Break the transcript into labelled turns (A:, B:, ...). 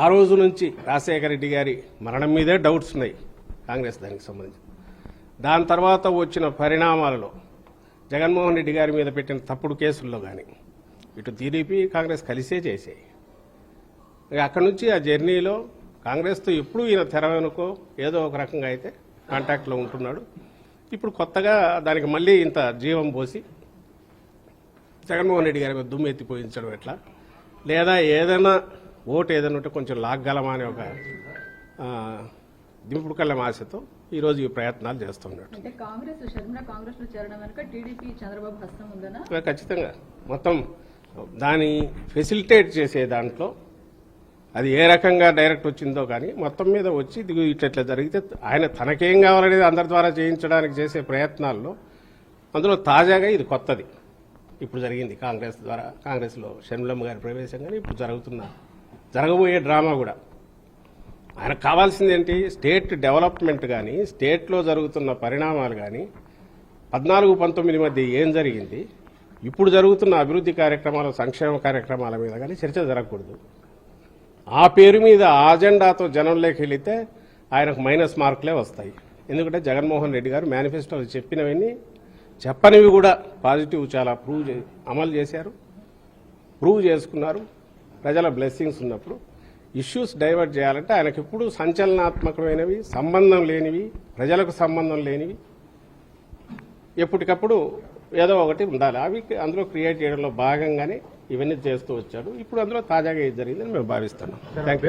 A: ఆ రోజు నుంచి రాజశేఖర రెడ్డి గారి మరణం మీదే డౌట్స్ ఉన్నాయి కాంగ్రెస్ దానికి సంబంధించి. దాని తర్వాత వచ్చిన పరిణామాలలో జగన్మోహన్ రెడ్డి గారి మీద పెట్టిన తప్పుడు కేసుల్లో కానీ ఇటు టీడీపీ కాంగ్రెస్ కలిసే చేసాయి అక్కడి నుంచి ఆ జర్నీలో కాంగ్రెస్తో ఎప్పుడు ఈయన తెర వెనుకో ఏదో ఒక రకంగా అయితే కాంటాక్ట్లో ఉంటున్నాడు. ఇప్పుడు కొత్తగా దానికి మళ్ళీ ఇంత జీవం పోసి జగన్మోహన్ రెడ్డి గారి మీద దుమ్మెత్తిపోయించడం ఎట్లా? లేదా ఏదైనా ఓటు ఏదైనా ఉంటే కొంచెం లాగ్గలమా అనే ఒక దింపుడు కళ్ళ ఆశతో ఈరోజు ఈ ప్రయత్నాలు ఇక ఖచ్చితంగా. మొత్తం దాని ఫెసిలిటేట్ చేసే దాంట్లో అది ఏ రకంగా డైరెక్ట్ వచ్చిందో కానీ మొత్తం మీద వచ్చి దిగు ఇట్లా జరిగితే ఆయన తనకేం కావాలనేది అందరి ద్వారా చేయించడానికి చేసే ప్రయత్నాల్లో అందులో తాజాగా ఇది కొత్తది. ఇప్పుడు జరిగింది కాంగ్రెస్ ద్వారా కాంగ్రెస్లో షర్మిలమ్మ గారి ప్రవేశం కానీ ఇప్పుడు జరుగుతున్న జరగబోయే డ్రామా కూడా. ఆయనకు కావాల్సింది ఏంటి స్టేట్ డెవలప్మెంట్ కానీ స్టేట్లో జరుగుతున్న పరిణామాలు కానీ పద్నాలుగు పంతొమ్మిది మధ్య ఏం జరిగింది? ఇప్పుడు జరుగుతున్న అభివృద్ధి కార్యక్రమాలు సంక్షేమ కార్యక్రమాల మీద కానీ చర్చ జరగకూడదు. ఆ పేరు మీద ఆ అజెండాతో జనంలోకి వెళితే ఆయనకు మైనస్ మార్కులే వస్తాయి. ఎందుకంటే జగన్మోహన్ రెడ్డి గారు మేనిఫెస్టోలో చెప్పినవన్నీ చెప్పనివి కూడా పాజిటివ్ చాలా ప్రూవ్ అమలు చేశారు ప్రూవ్ చేసుకున్నారు. ప్రజల బ్లెస్సింగ్స్ ఉన్నప్పుడు ఇష్యూస్ డైవర్ట్ చేయాలంటే ఆయనకి ఎప్పుడు సంచలనాత్మకమైనవి సంబంధం లేనివి ప్రజలకు సంబంధం లేనివి ఎప్పటికప్పుడు ఏదో ఒకటి ఉండాలి. అవి అందులో క్రియేట్ చేయడంలో భాగంగానే ఇవన్నీ చేస్తూ వచ్చాడు. ఇప్పుడు అందులో తాజాగా ఏది జరిగిందని మేము భావిస్తున్నాం. థ్యాంక్